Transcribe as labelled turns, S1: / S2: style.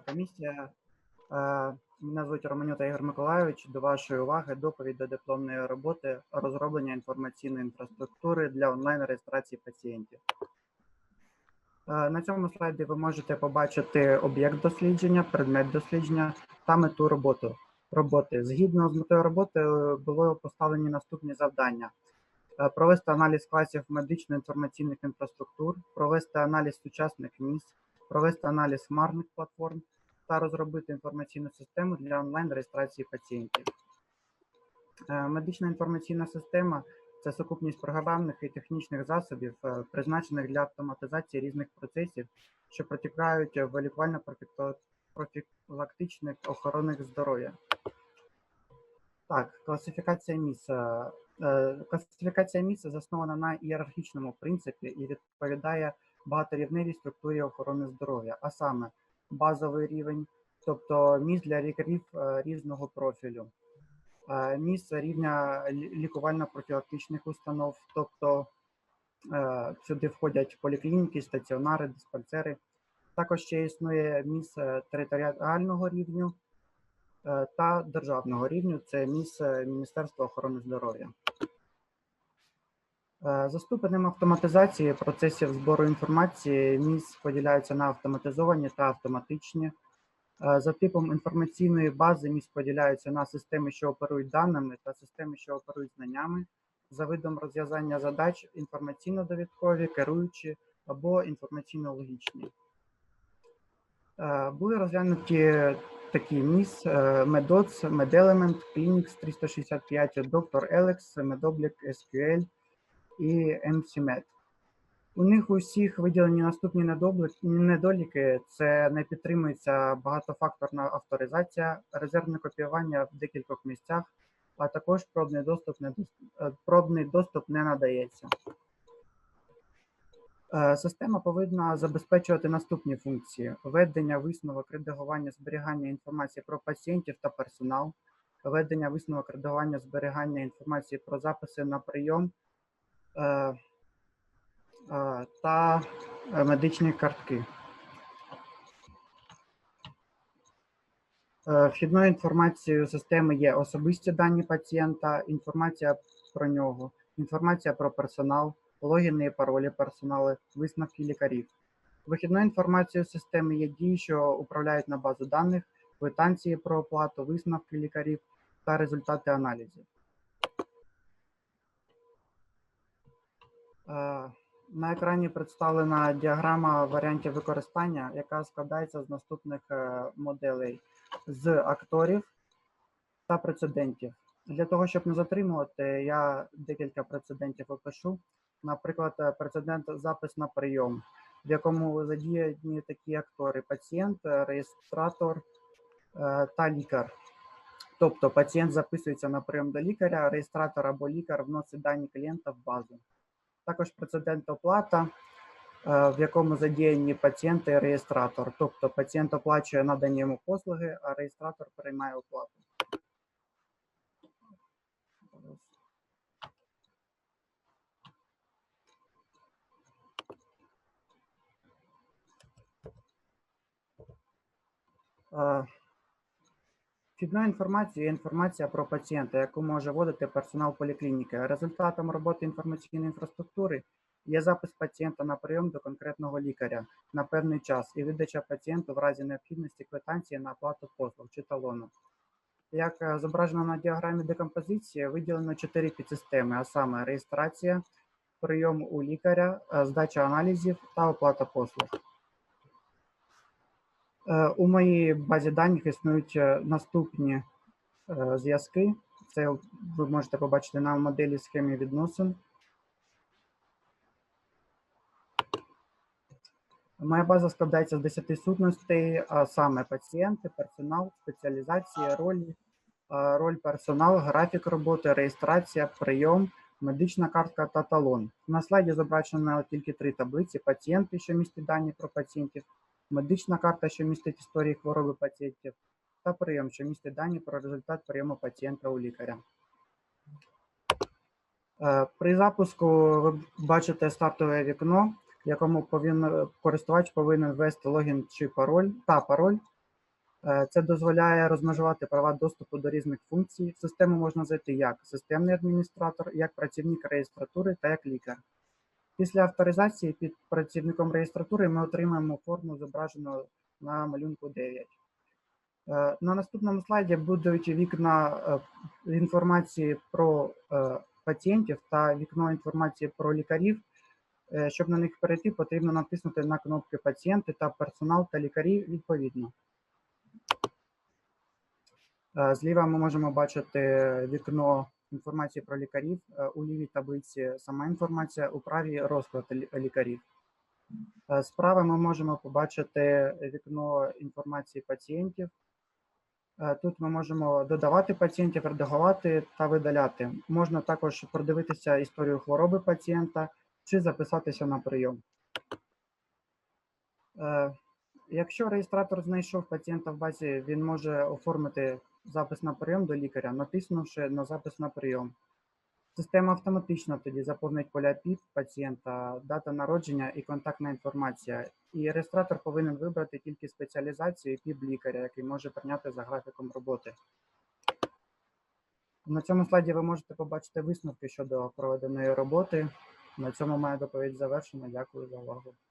S1: шановна комісія. Е, Мене звуть Романюта Ігор Миколайович. До вашої уваги доповідь до дипломної роботи розроблення інформаційної інфраструктури для онлайн-реєстрації пацієнтів. Е, На цьому слайді ви можете побачити об'єкт дослідження, предмет дослідження та мету роботи. роботи. Згідно з метою роботи е, було поставлені наступні завдання: провести аналіз класів медично-інформаційних інфраструктур, провести аналіз сучасних місць, провести аналіз хмарних платформ та розробити інформаційну систему для онлайн-реєстрації пацієнтів. Е, Медична інформаційна система це сукупність програмних і технічних засобів, е, призначених для автоматизації різних процесів, що протікають в лікувально-профілактичних охоронних здоров'я. Так, класифікація місця. Е, Класифікація місця заснована на ієрархічному принципі і відповідає багаторівневій структурі охорони здоров'я, а саме базовий рівень, тобто місць для лікарів е, різного профілю, е, місце рівня лікувально-профілактичних установ, тобто е, сюди входять поліклініки, стаціонари, диспансери. Також ще існує місце територіального рівню та державного рівню це місце Міністерства охорони здоров'я. Е, За ступенем автоматизації процесів збору інформації місць поділяються на автоматизовані та автоматичні. Е, За типом інформаційної бази місць поділяються на системи, що оперують даними, та системи, що оперують знаннями. За видом розв'язання задач інформаційно-довідкові, керуючі або інформаційно-логічні. Е, Були розглянуті такі міс, Медоц, Меделемент, Clinics 365, Dr. Alex, Medoblic SQL і MCMed. У них усіх виділені наступні недоліки: це не підтримується багатофакторна авторизація, резервне копіювання в декількох місцях, а також пробний доступ не, е, пробний доступ не надається. Е, Система повинна забезпечувати наступні функції: ведення висновок, редагування, зберігання інформації про пацієнтів та персонал, ведення висновок, редагування, зберігання інформації про записи на прийом та е, медичні картки. Е, Вхідною інформацією системи є особисті дані пацієнта, інформація про нього, інформація про персонал, логіни і паролі персоналу, висновки лікарів. Вихідною інформацією системи є дії, що управляють на базу даних, квитанції про оплату, висновки лікарів та результати аналізів. На екрані представлена діаграма варіантів використання, яка складається з наступних е, моделей з акторів та прецедентів. Для того, щоб не затримувати, я декілька прецедентів опишу. Наприклад, е, прецедент запис на прийом, в якому задіяні такі актори: пацієнт, е, реєстратор е, та лікар. Тобто пацієнт записується на прийом до лікаря, реєстратор або лікар вносить дані клієнта в базу. Також прецедент оплата, е, в якому задіяні пацієнт і реєстратор. Тобто пацієнт оплачує надані йому послуги, а реєстратор приймає оплату. Е, Вхідною інформацією є інформація про пацієнта, яку може вводити персонал поліклініки. Результатом роботи інформаційної інфраструктури є запис пацієнта на прийом до конкретного лікаря на певний час і видача пацієнту в разі необхідності квитанції на оплату послуг чи талону. Як е, зображено на діаграмі декомпозиції, виділено чотири підсистеми, а саме реєстрація, прийом у лікаря, е, здача аналізів та оплата послуг. Е, У моїй базі даних існують е, наступні е, зв'язки. Це ви можете побачити на моделі схеми відносин. Моя база складається з 10 сутностей, а саме пацієнти, персонал, спеціалізації, ролі, роль персоналу, графік роботи, реєстрація, прийом, медична картка та талон. На слайді зображено тільки три таблиці: пацієнти, що містять дані про пацієнтів, медична карта, що містить історії хвороби пацієнтів, та прийом, що містить дані про результат прийому пацієнта у лікаря. Е, При запуску ви бачите стартове вікно, в якому повинен, користувач повинен ввести логін чи пароль та пароль Е, Це дозволяє розмежувати права доступу до різних функцій. В систему можна зайти як системний адміністратор, як працівник реєстратури та як лікар. Після авторизації під працівником реєстратури ми отримаємо форму, зображену на малюнку 9. Е, На наступному слайді будуть вікна е, інформації про е, пацієнтів та вікно інформації про лікарів. Щоб на них перейти, потрібно натиснути на кнопки пацієнти та персонал та лікарі відповідно. Зліва ми можемо бачити вікно інформації про лікарів. У лівій таблиці сама інформація, у правій розклад лікарів. Е, Справа ми можемо побачити вікно інформації пацієнтів. Е, Тут ми можемо додавати пацієнтів, редагувати та видаляти. Можна також продивитися історію хвороби пацієнта чи записатися на прийом. Е, Якщо реєстратор знайшов пацієнта в базі, він може оформити запис на прийом до лікаря, натиснувши на запис на прийом. Система автоматично тоді заповнить поля ПІП пацієнта, дата народження і контактна інформація. І реєстратор повинен вибрати тільки спеціалізацію і ПІП лікаря, який може прийняти за графіком роботи. На цьому слайді ви можете побачити висновки щодо проведеної роботи. На цьому моя доповідь завершена. Дякую за увагу.